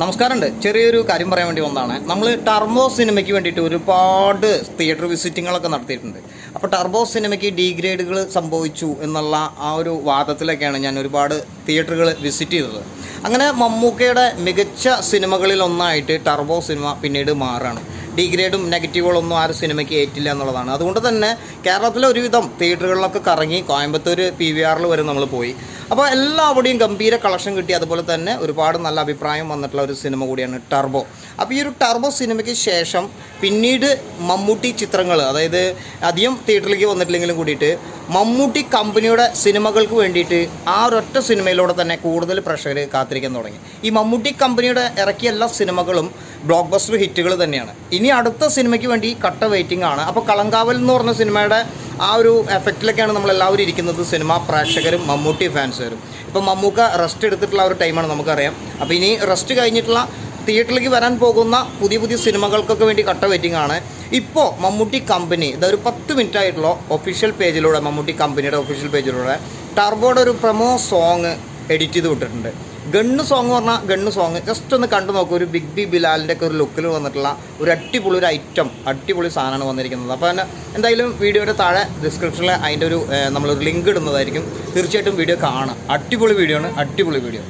നമസ്കാരമുണ്ട്. ചെറിയൊരു കാര്യം പറയാൻ വേണ്ടി വന്നതാണ്. നമ്മൾ ടർബോ സിനിമയ്ക്ക് വേണ്ടിയിട്ട് ഒരുപാട് തിയേറ്റർ വിസിറ്റിങ്ങുകളൊക്കെ നടത്തിയിട്ടുണ്ട്. അപ്പോൾ ടർബോ സിനിമയ്ക്ക് ഡീഗ്രേഡുകൾ സംഭവിച്ചു എന്നുള്ള ആ ഒരു വാദത്തിലൊക്കെയാണ് ഞാൻ ഒരുപാട് തിയേറ്ററുകൾ വിസിറ്റ് ചെയ്തത്. അങ്ങനെ മമ്മൂക്കയുടെ മികച്ച സിനിമകളിലൊന്നായിട്ട് ടർബോ സിനിമ പിന്നീട് മാറുകയാണ് ഡിഗ്രേഡും നെഗറ്റീവുകളൊന്നും ആ ഒരു സിനിമയ്ക്ക് ഏറ്റില്ല എന്നുള്ളതാണ്. അതുകൊണ്ട് തന്നെ കേരളത്തിലെ ഒരുവിധം തിയേറ്ററുകളിലൊക്കെ കറങ്ങി കോയമ്പത്തൂർ പി വി ആറിൽ വരെ നമ്മൾ പോയി. അപ്പോൾ എല്ലാവരുടെയും ഗംഭീര കളക്ഷൻ കിട്ടി. അതുപോലെ തന്നെ ഒരുപാട് നല്ല അഭിപ്രായം വന്നിട്ടുള്ള ഒരു സിനിമ കൂടിയാണ് ടർബോ. അപ്പോൾ ഈ ഒരു ടർബോ സിനിമയ്ക്ക് ശേഷം പിന്നീട് മമ്മൂട്ടി ചിത്രങ്ങൾ അതായത് അധികം തിയേറ്ററിലേക്ക് വന്നിട്ടില്ലെങ്കിലും കൂടിയിട്ട് മമ്മൂട്ടി കമ്പനിയുടെ സിനിമകൾക്ക് വേണ്ടിയിട്ട് ആ ഒരൊറ്റ സിനിമയിലൂടെ തന്നെ കൂടുതൽ പ്രേക്ഷകർ കാത്തിരിക്കാൻ തുടങ്ങി. ഈ മമ്മൂട്ടി കമ്പനിയുടെ ഇറക്കിയ എല്ലാ സിനിമകളും ബ്ലോക്ക് ബസ്റ്റർ ഹിറ്റുകൾ തന്നെയാണ്. ഇനി അടുത്ത സിനിമയ്ക്ക് വേണ്ടി കട്ട വെയിറ്റിംഗ് ആണ്. അപ്പോൾ കളങ്കാവൽ എന്ന് പറഞ്ഞ സിനിമയുടെ ആ ഒരു എഫക്റ്റിലൊക്കെയാണ് നമ്മൾ എല്ലാവരും ഇരിക്കുന്നത് സിനിമ പ്രേക്ഷകരും മമ്മൂട്ടി ഫാൻസുകാരും. ഇപ്പം മമ്മൂക്ക റെസ്റ്റ് എടുത്തിട്ടുള്ള ഒരു ടൈമാണ് നമുക്കറിയാം. അപ്പോൾ ഇനി റെസ്റ്റ് കഴിഞ്ഞിട്ടുള്ള തിയേറ്ററിലേക്ക് വരാൻ പോകുന്ന പുതിയ പുതിയ സിനിമകൾക്കൊക്കെ വേണ്ടി കട്ട വെയിറ്റിംഗ് ആണ്. ഇപ്പോൾ മമ്മൂട്ടി കമ്പനി ഇതൊരു പത്ത് മിനിറ്റ് ആയിട്ടുള്ള ഒഫീഷ്യൽ പേജിലൂടെ മമ്മൂട്ടി കമ്പനിയുടെ ഒഫീഷ്യൽ പേജിലൂടെ ടർബോയുടെ ഒരു പ്രൊമോ സോങ് എഡിറ്റ് ചെയ്ത് വിട്ടിട്ടുണ്ട്. ഗണ്ണ് സോങ് പറഞ്ഞാൽ ഗണ്ണ് സോങ് ജസ്റ്റ് ഒന്ന് കണ്ടു നോക്കൂ ഒരു ബിഗ് ബി ബിലാലിന്റെ ഒക്കെ ഒരു ലുക്കിൽ വന്നിട്ടുള്ള ഒരു അടിപൊളി ഒരു ഐറ്റം അടിപൊളി സാധനമാണ് വന്നിരിക്കുന്നത്. അപ്പോൾ തന്നെ എന്തായാലും വീഡിയോയുടെ താഴെ ഡിസ്ക്രിപ്ഷനിൽ അതിന്റെ ഒരു നമ്മളൊരു ലിങ്ക് ഇടുന്നതായിരിക്കും. തീർച്ചയായിട്ടും വീഡിയോ കാണാം അടിപൊളി വീഡിയോ ആണ് അടിപൊളി വീഡിയോ